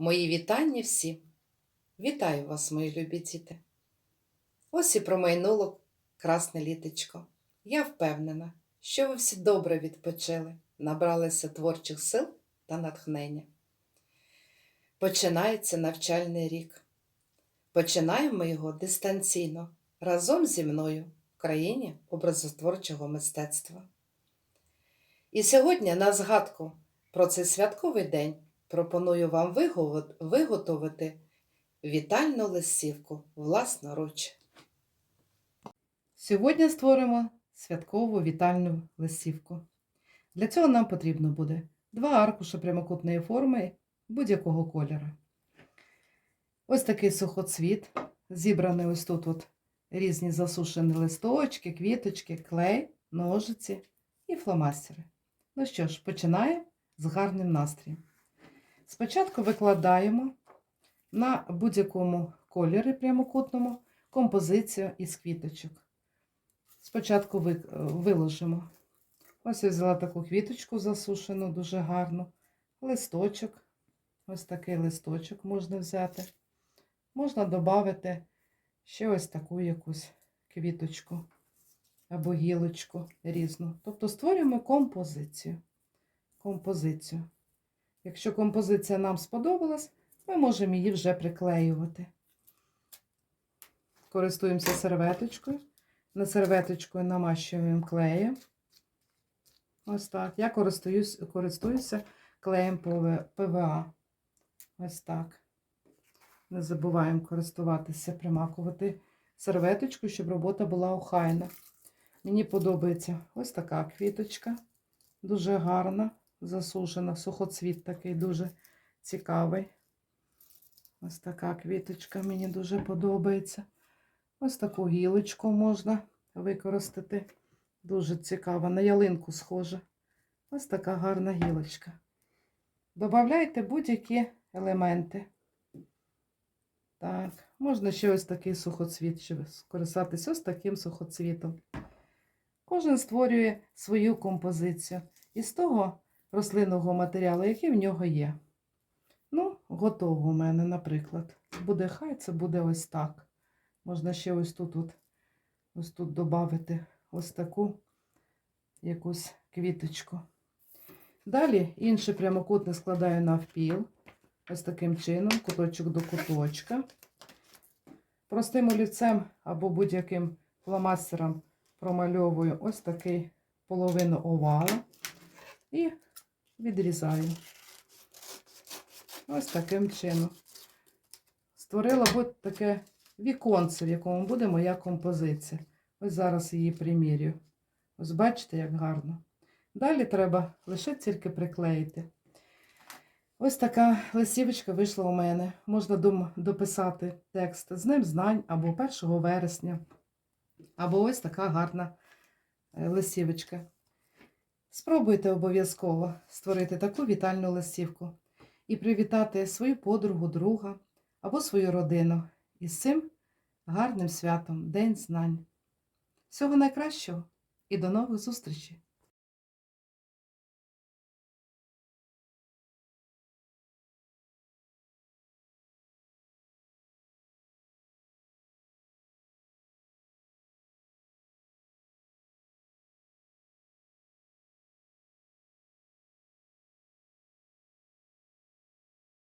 Мої вітання всім. Вітаю вас, мої любі діти. Ось і промайнуло красне літочко. Я впевнена, що ви всі добре відпочили, набралися творчих сил та натхнення. Починається навчальний рік. Починаємо його дистанційно разом зі мною в країні образотворчого мистецтва. І сьогодні на згадку про цей святковий день пропоную вам виготовити вітальну листівку власноруч. Сьогодні створимо святкову вітальну листівку. Для цього нам потрібно буде два аркуші прямокутної форми будь-якого кольору. Ось такий сухоцвіт, зібраний ось тут от різні засушені листочки, квіточки, клей, ножиці і фломастери. Ну що ж, починаємо з гарним настроєм. Спочатку викладаємо на будь-якому кольорі прямокутному композицію із квіточок. Спочатку виложимо. Ось я взяла таку квіточку засушену, дуже гарну. Листочок. Ось такий листочок можна взяти. Можна додати ще ось таку якусь квіточку або гілочку різну. Тобто створюємо композицію. Композицію. Якщо композиція нам сподобалась, ми можемо її вже приклеювати. Користуємося серветочкою. На серветочкою намащуємо клеєм. Ось так. Я користуюсь, користуюся клеєм ПВА. Ось так. Не забуваємо користуватися, примакувати серветочку, щоб робота була охайна. Мені подобається ось така квіточка. Дуже гарна, засушена, сухоцвіт такий дуже цікавий. Ось така квіточка мені дуже подобається. Ось таку гілочку можна використати. Дуже цікава. На ялинку схожа. Ось така гарна гілочка. Добавляйте будь-які елементи. Так, можна ще ось такий сухоцвіт, скористатися ось таким сухоцвітом. Кожен створює свою композицію із того рослинного матеріалу, який в нього є. Ну, готово у мене, наприклад. Буде хай, це буде ось так. Можна ще ось тут, от, ось тут додати ось таку якусь квіточку. Далі інший прямокутник складаю навпіл. Ось таким чином, куточок до куточка. Простим олівцем або будь-яким фломастером промальовую ось такий половину овала і відрізаю. Ось таким чином. Створила будь таке віконце, в якому буде моя композиція. Ось зараз її примірю. Ось бачите, як гарно. Далі треба лише тільки приклеїти. Ось така листівочка вийшла у мене. Можна дописати текст з Днем знань або 1 вересня. Або ось така гарна е, листівочка. Спробуйте обов'язково створити таку вітальну листівку і привітати свою подругу, друга або свою родину із цим гарним святом День знань. Всього найкращого і до нових зустрічей!